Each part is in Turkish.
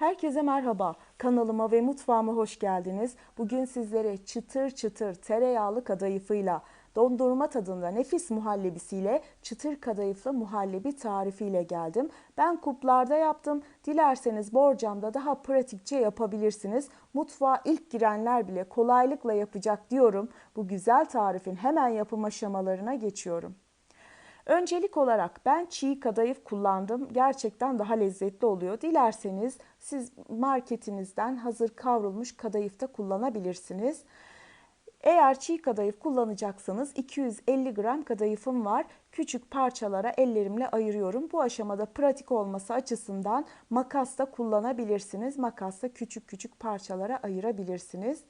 Herkese merhaba. Kanalıma ve mutfağıma hoş geldiniz. Bugün sizlere çıtır çıtır tereyağlı kadayıfıyla, dondurma tadında nefis muhallebisiyle çıtır kadayıflı muhallebi tarifiyle geldim. Ben kuplarda yaptım. Dilerseniz borcamda daha pratikçe yapabilirsiniz. Mutfağa ilk girenler bile kolaylıkla yapacak diyorum. Bu güzel tarifin hemen yapım aşamalarına geçiyorum. Öncelik olarak ben çiğ kadayıf kullandım. Gerçekten daha lezzetli oluyor. Dilerseniz siz marketinizden hazır kavrulmuş kadayıf da kullanabilirsiniz. Eğer çiğ kadayıf kullanacaksanız 250 gram kadayıfım var. Küçük parçalara ellerimle ayırıyorum. Bu aşamada pratik olması açısından makas da kullanabilirsiniz. Makasla küçük küçük parçalara ayırabilirsiniz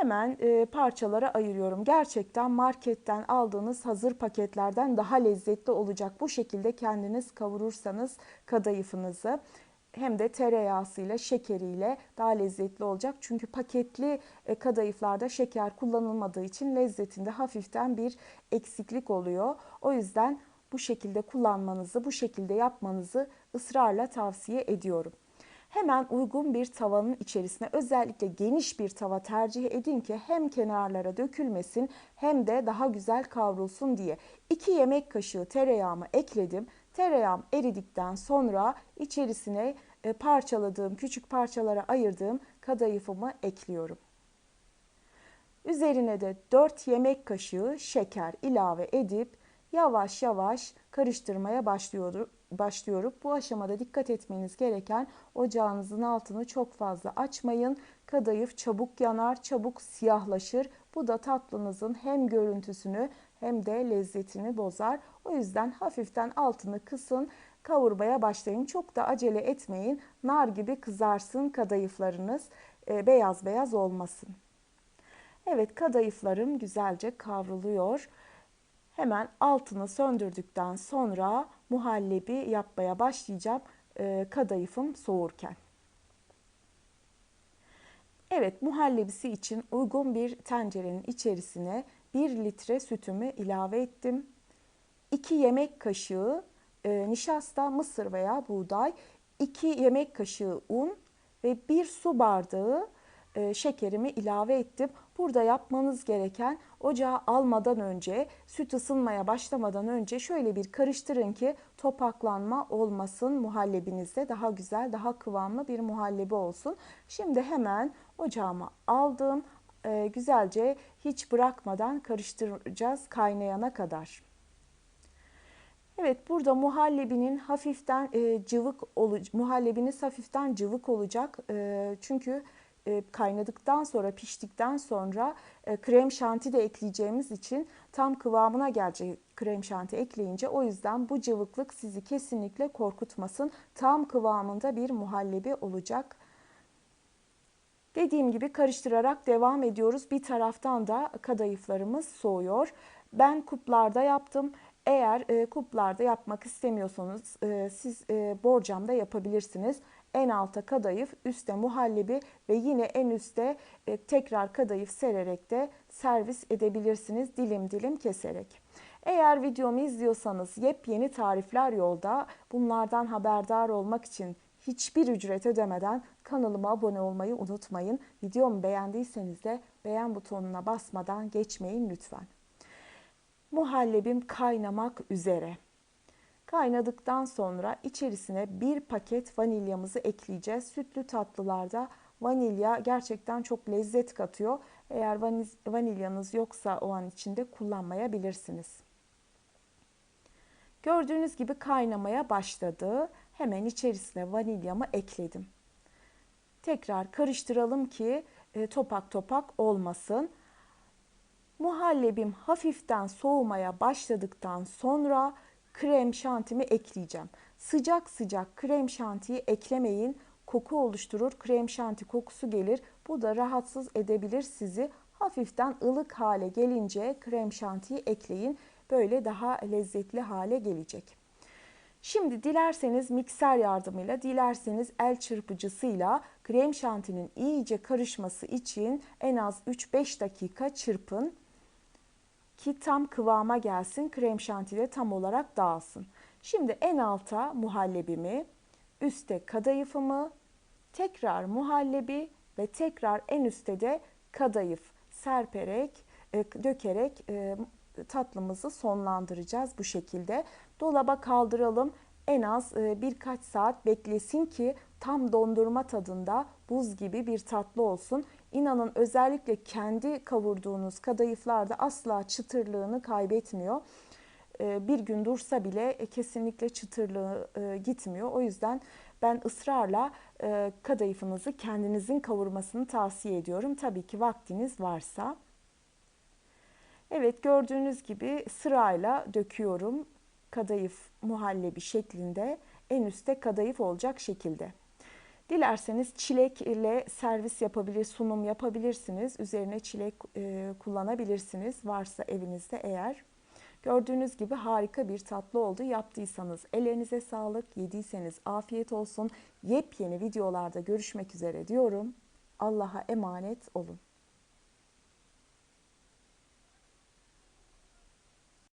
hemen e, parçalara ayırıyorum. Gerçekten marketten aldığınız hazır paketlerden daha lezzetli olacak. Bu şekilde kendiniz kavurursanız kadayıfınızı hem de tereyağısıyla, şekeriyle daha lezzetli olacak. Çünkü paketli e, kadayıflarda şeker kullanılmadığı için lezzetinde hafiften bir eksiklik oluyor. O yüzden bu şekilde kullanmanızı, bu şekilde yapmanızı ısrarla tavsiye ediyorum. Hemen uygun bir tavanın içerisine özellikle geniş bir tava tercih edin ki hem kenarlara dökülmesin hem de daha güzel kavrulsun diye. 2 yemek kaşığı tereyağımı ekledim. Tereyağım eridikten sonra içerisine e, parçaladığım, küçük parçalara ayırdığım kadayıfımı ekliyorum. Üzerine de 4 yemek kaşığı şeker ilave edip yavaş yavaş karıştırmaya başlıyorum başlıyorum. Bu aşamada dikkat etmeniz gereken ocağınızın altını çok fazla açmayın. Kadayıf çabuk yanar, çabuk siyahlaşır. Bu da tatlınızın hem görüntüsünü hem de lezzetini bozar. O yüzden hafiften altını kısın, kavurmaya başlayın. Çok da acele etmeyin. Nar gibi kızarsın kadayıflarınız. E, beyaz beyaz olmasın. Evet kadayıflarım güzelce kavruluyor. Hemen altını söndürdükten sonra muhallebi yapmaya başlayacağım e, kadayıfım soğurken. Evet muhallebisi için uygun bir tencerenin içerisine 1 litre sütümü ilave ettim. 2 yemek kaşığı e, nişasta, mısır veya buğday, 2 yemek kaşığı un ve 1 su bardağı şekerimi ilave ettim. Burada yapmanız gereken ocağa almadan önce, süt ısınmaya başlamadan önce şöyle bir karıştırın ki topaklanma olmasın. Muhallebinizde daha güzel, daha kıvamlı bir muhallebi olsun. Şimdi hemen ocağıma aldım. E, güzelce hiç bırakmadan karıştıracağız kaynayana kadar. Evet burada muhallebinin hafiften e, cıvık olacak. Muhallebiniz hafiften cıvık olacak. E, çünkü e, kaynadıktan sonra piştikten sonra e, krem şanti de ekleyeceğimiz için tam kıvamına gelecek krem şanti ekleyince o yüzden bu cıvıklık sizi kesinlikle korkutmasın. Tam kıvamında bir muhallebi olacak. Dediğim gibi karıştırarak devam ediyoruz. Bir taraftan da kadayıflarımız soğuyor. Ben kuplarda yaptım. Eğer e, kuplarda yapmak istemiyorsanız siz borcamda yapabilirsiniz. En alta kadayıf, üstte muhallebi ve yine en üstte e, tekrar kadayıf sererek de servis edebilirsiniz dilim dilim keserek. Eğer videomu izliyorsanız yepyeni tarifler yolda. Bunlardan haberdar olmak için hiçbir ücret ödemeden kanalıma abone olmayı unutmayın. Videomu beğendiyseniz de beğen butonuna basmadan geçmeyin lütfen. Muhallebim kaynamak üzere. Kaynadıktan sonra içerisine bir paket vanilyamızı ekleyeceğiz. Sütlü tatlılarda vanilya gerçekten çok lezzet katıyor. Eğer vanilyanız yoksa o an içinde kullanmayabilirsiniz. Gördüğünüz gibi kaynamaya başladı. Hemen içerisine vanilyamı ekledim. Tekrar karıştıralım ki e, topak topak olmasın. Muhallebim hafiften soğumaya başladıktan sonra krem şantimi ekleyeceğim. Sıcak sıcak krem şantiyi eklemeyin. Koku oluşturur. Krem şanti kokusu gelir. Bu da rahatsız edebilir sizi. Hafiften ılık hale gelince krem şantiyi ekleyin. Böyle daha lezzetli hale gelecek. Şimdi dilerseniz mikser yardımıyla, dilerseniz el çırpıcısıyla krem şantinin iyice karışması için en az 3-5 dakika çırpın ki tam kıvama gelsin, krem şanti de tam olarak dağılsın. Şimdi en alta muhallebimi, üste kadayıfımı, tekrar muhallebi ve tekrar en üstte de kadayıf serperek, e, dökerek e, tatlımızı sonlandıracağız bu şekilde. Dolaba kaldıralım. En az e, birkaç saat beklesin ki tam dondurma tadında buz gibi bir tatlı olsun. İnanın özellikle kendi kavurduğunuz kadayıflarda asla çıtırlığını kaybetmiyor. E, bir gün dursa bile e, kesinlikle çıtırlığı e, gitmiyor. O yüzden ben ısrarla kadayıfınızı kendinizin kavurmasını tavsiye ediyorum. Tabii ki vaktiniz varsa. Evet gördüğünüz gibi sırayla döküyorum kadayıf muhallebi şeklinde en üstte kadayıf olacak şekilde. Dilerseniz çilek ile servis yapabilir, sunum yapabilirsiniz. Üzerine çilek e, kullanabilirsiniz varsa evinizde eğer. Gördüğünüz gibi harika bir tatlı oldu. Yaptıysanız ellerinize sağlık, yediyseniz afiyet olsun. Yepyeni videolarda görüşmek üzere diyorum. Allah'a emanet olun.